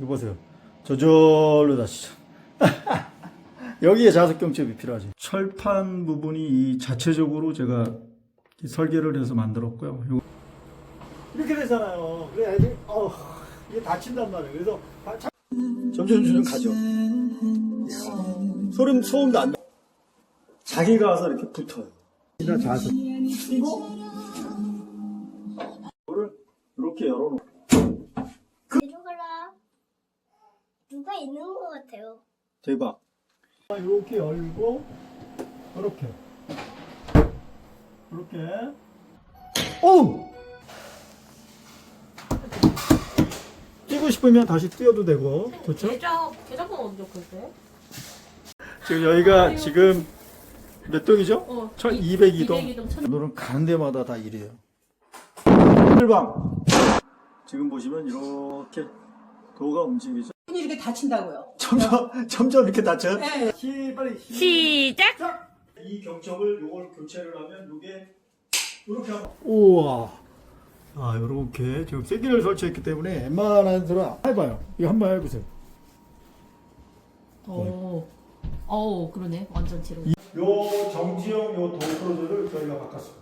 이거 보세요. 저절로 다치죠. 여기에 자석 경첩이 필요하지. 철판 부분이 이 자체적으로 제가 이 설계를 해서 만들었고요. 이렇게 되잖아요. 그래 애들 어 이게 다친단 말이에요. 그래서 다- 자- 점점 점점 가죠. 소름 소음도 안 나. 자기가 와서 이렇게 붙어요. 나 자석. 그리고 이거를 이렇게 열어놓고. 내려가라. 누가 있는 것 같아요. 대박. 이렇게 열고 이렇게 이렇게 오 뛰고 싶으면 다시 뛰어도 되고 그렇죠? 계좌 계좌번 언제 그때? 지금 여기가 지금 몇 동이죠? 어, 1202동 202동 천. 오늘은 가는 데마다 다 이래요 일방 지금 보시면 이렇게 도가 움직이죠 손 이 이렇게 다친다고요. 점점 점점 이렇게 다쳐요 네. 시 빨리 시. 시작. 자, 이 경첩을 요걸 교체를 하면 요게 이렇게 하면 우와 아 요렇게 지금 세기를 설치했기 때문에 웬만한 사람 해봐요 이거 한번 해보세요 오. 어우 그러네 완전 지루. 요 정지형 요 도크로즈를 저희가 바꿨습니다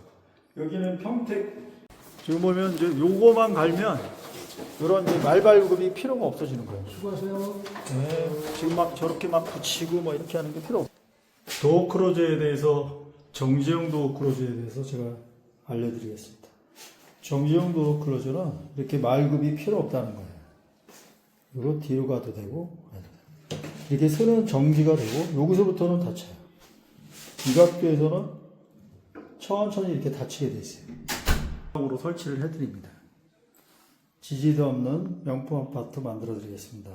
여기는 평택 지금 보면 이제 요거만 갈면 이런 말발굽이 필요가 없어지는 거예요 수고하세요 네, 지금 막 저렇게 막 붙이고 뭐 이렇게 하는 게 필요 없어요 도어 크로즈에 대해서 정지형 도어 크로즈에 대해서 제가 알려드리겠습니다. 정지형 도어 크로즈는 이렇게 말급이 필요 없다는 거예요. 이거 뒤로 가도 되고 이렇게 선은 정지가 되고 여기서부터는 닫혀요. 이 각도에서는 천천히 이렇게 닫히게 돼 있어요. 으로 설치를 해드립니다. 지지도 없는 명품 아파트 만들어 드리겠습니다.